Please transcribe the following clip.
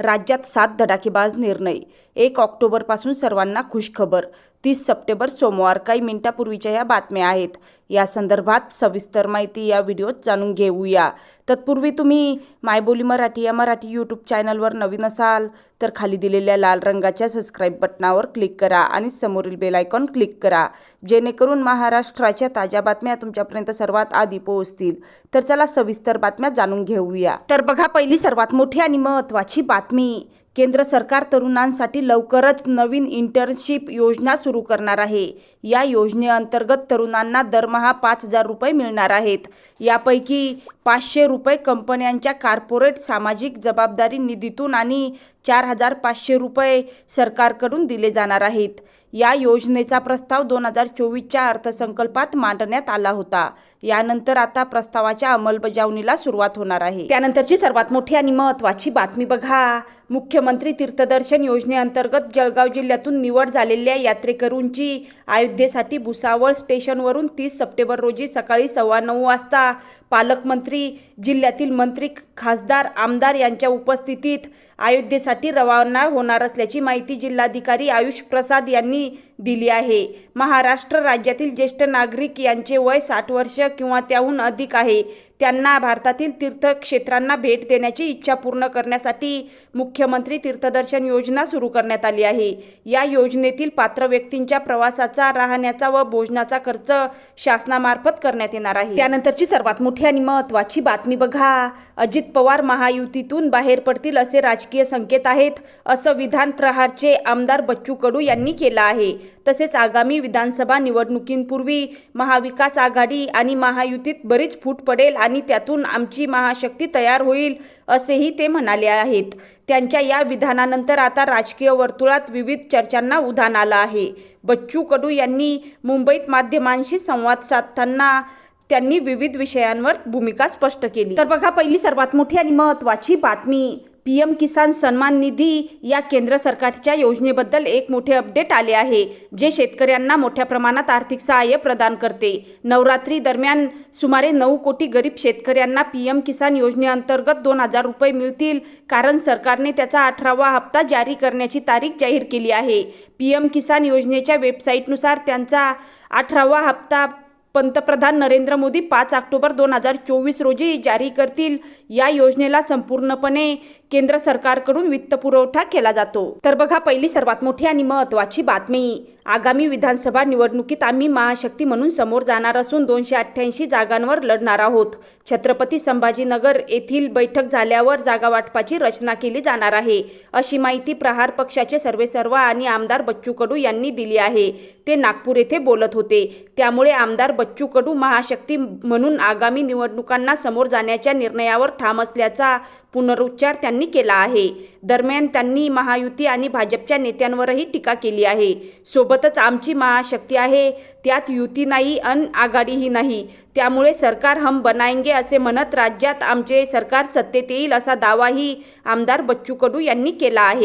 राज्यात सात धडाकेबाज निर्णय. एक ऑक्टोबरपासून सर्वांना खुशखबर. तीस सप्टेंबर सोमवार. काही मिनिटापूर्वीच्या या बातम्या आहेत. या संदर्भात सविस्तर माहिती या व्हिडिओत जाणून घेऊया. तत्पूर्वी तुम्ही मायबोली मराठी या मराठी यूट्यूब चॅनलवर नवीन असाल तर खाली दिलेल्या लाल रंगाच्या सबस्क्राईब बटनावर क्लिक करा आणि समोरील बेल आयकॉन क्लिक करा. जेणेकरून महाराष्ट्राच्या ताज्या बातम्या तुमच्यापर्यंत सर्वात आधी पोहोचतील. तर चला सविस्तर बातम्या जाणून घेऊया. तर बघा पहिली सर्वात मोठी आणि महत्त्वाची बातमी केंद्र सरकार तरुणांसाठी लवकरच नवीन इंटर्नशिप योजना सुरू करणार आहे. या योजनेअंतर्गत तरुणांना दरमहा पाच हजार रुपये मिळणार आहेत. यापैकी पाचशे रुपये कंपन्यांच्या कार्पोरेट सामाजिक जबाबदारी निधीतून आणि चार हजार पाचशे रुपये सरकारकडून दिले जाणार आहेत. या योजनेचा प्रस्ताव दोन हजार चोवीसच्या अर्थसंकल्पात मांडण्यात आला होता. यानंतर आता प्रस्तावाच्या अंमलबजावणीला सुरुवात होणार आहे. त्यानंतरची सर्वात मोठी आणि महत्त्वाची बातमी बघा. मुख्यमंत्री तीर्थदर्शन योजनेअंतर्गत जळगाव जिल्ह्यातून निवड झालेल्या यात्रेकरूंची अयोध्येसाठी भुसावळ स्टेशनवरून तीस सप्टेंबर रोजी सकाळी सव्वा नऊ वाजता पालकमंत्री जिल्ह्यातील मंत्री खासदार आमदार यांच्या उपस्थितीत अयोध्येसाठी रवाना होणार असल्याची माहिती जिल्हाधिकारी आयुष प्रसाद यांनी दिली आहे. महाराष्ट्र राज्यातील ज्येष्ठ नागरिक यांचे वय साठ वर्ष किंवा त्याहून अधिक आहे. त्यांना भारतातील तीर्थक्षेत्रांना भेट देण्याची इच्छा पूर्ण करण्यासाठी मुख्यमंत्री तीर्थदर्शन योजना सुरू करण्यात आली आहे. या योजनेतील पात्र व्यक्तींच्या प्रवासाचा राहण्याचा व भोजनाचा खर्च शासनामार्फत करण्यात येणार आहे. त्यानंतरची सर्वात मोठी आणि महत्त्वाची बातमी बघा. अजित पवार महायुतीतून बाहेर पडतील असे राजकीय संकेत आहेत असं विधान प्रहारचे आमदार बच्चू कडू यांनी केलं आहे. तसेच आगामी विधानसभा निवडणुकींपूर्वी महाविकास आघाडी आणि महायुतीत बरीच फूट पडेल आणि त्यातून आमची महाशक्ती तयार होईल असेही ते म्हणाले आहेत. त्यांच्या या विधानानंतर आता राजकीय वर्तुळात विविध चर्चांना उधाण आलं आहे. बच्चू कडू यांनी मुंबईत माध्यमांशी संवाद साधताना त्यांनी विविध विषयांवर भूमिका स्पष्ट केली. तर बघा पहिली सर्वात मोठी आणि महत्त्वाची बातमी पी एम किसान सन्मान निधी या केंद्र सरकारच्या योजनेबद्दल एक मोठे अपडेट आले आहे जे शेतकऱ्यांना मोठ्या प्रमाणात आर्थिक सहाय्य प्रदान करते. नवरात्री दरम्यान सुमारे नऊ कोटी गरीब शेतकऱ्यांना पी एम किसान योजनेअंतर्गत दोन हजार रुपये मिळतील कारण सरकारने त्याचा अठरावा हप्ता जारी करण्याची तारीख जाहीर केली आहे. पी एम किसान योजनेच्या वेबसाईटनुसार त्यांचा अठरावा हप्ता पंतप्रधान नरेंद्र मोदी पाच ऑक्टोबर दोन हजार चोवीस रोजी जारी करतील. या योजनेला संपूर्णपणे केंद्र सरकारकडून वित्तपुरवठा केला जातो. तर बघा पहिली सर्वात मोठी आणि महत्त्वाची बातमी. आगामी विधानसभा निवडणुकीत आम्ही महाशक्ती म्हणून समोर जाणार असून दोनशे अठ्ठ्याऐंशी जागांवर लढणार आहोत. छत्रपती संभाजीनगर येथील बैठक झाल्यावर जागा वाटपाची रचना केली जाणार आहे. अशी माहिती प्रहार पक्षाचे सर्वेसर्वा आणि आमदार बच्चू कडू यांनी दिली आहे. ते नागपूर येथे बोलत होते. त्यामुळे आमदार बच्चू बच्चू कडू महाशक्ती म्हणून आगामी निवडणुकांना समोर जाण्याच्या निर्णयावर ठाम असल्याचा पुनरुच्चार त्यांनी केला आहे. दरम्यान त्यांनी महायुती आणि भाजपच्या नेत्यांवरही टीका केली आहे. सोबतच आमची महाशक्ती आहे त्यात युती नाही अन आघाडीही नाही. त्यामुळे सरकार हम बनाएंगे असे म्हणत राज्यात आमचे सरकार सत्तेत येईल असा दावाही आमदार बच्चू कडू यांनी केला आहे.